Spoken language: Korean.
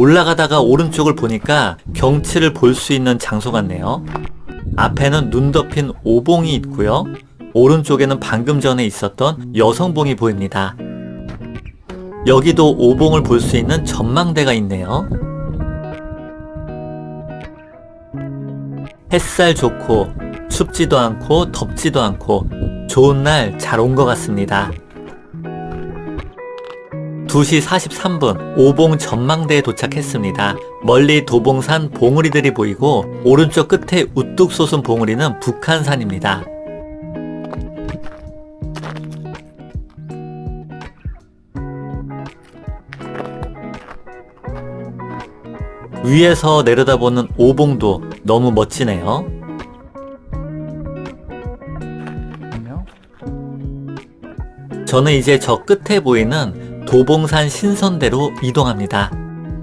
올라가다가 오른쪽을 보니까 경치를 볼 수 있는 장소 같네요. 앞에는 눈 덮인 오봉이 있고요. 오른쪽에는 방금 전에 있었던 여성봉이 보입니다. 여기도 오봉을 볼 수 있는 전망대가 있네요. 햇살 좋고 춥지도 않고 덥지도 않고 좋은 날 잘 온 것 같습니다. 2시 43분 오봉 전망대에 도착했습니다. 멀리 도봉산 봉우리들이 보이고 오른쪽 끝에 우뚝 솟은 봉우리는 북한산입니다. 위에서 내려다보는 오봉도 너무 멋지네요. 저는 이제 저 끝에 보이는 도봉산 신선대로 이동합니다.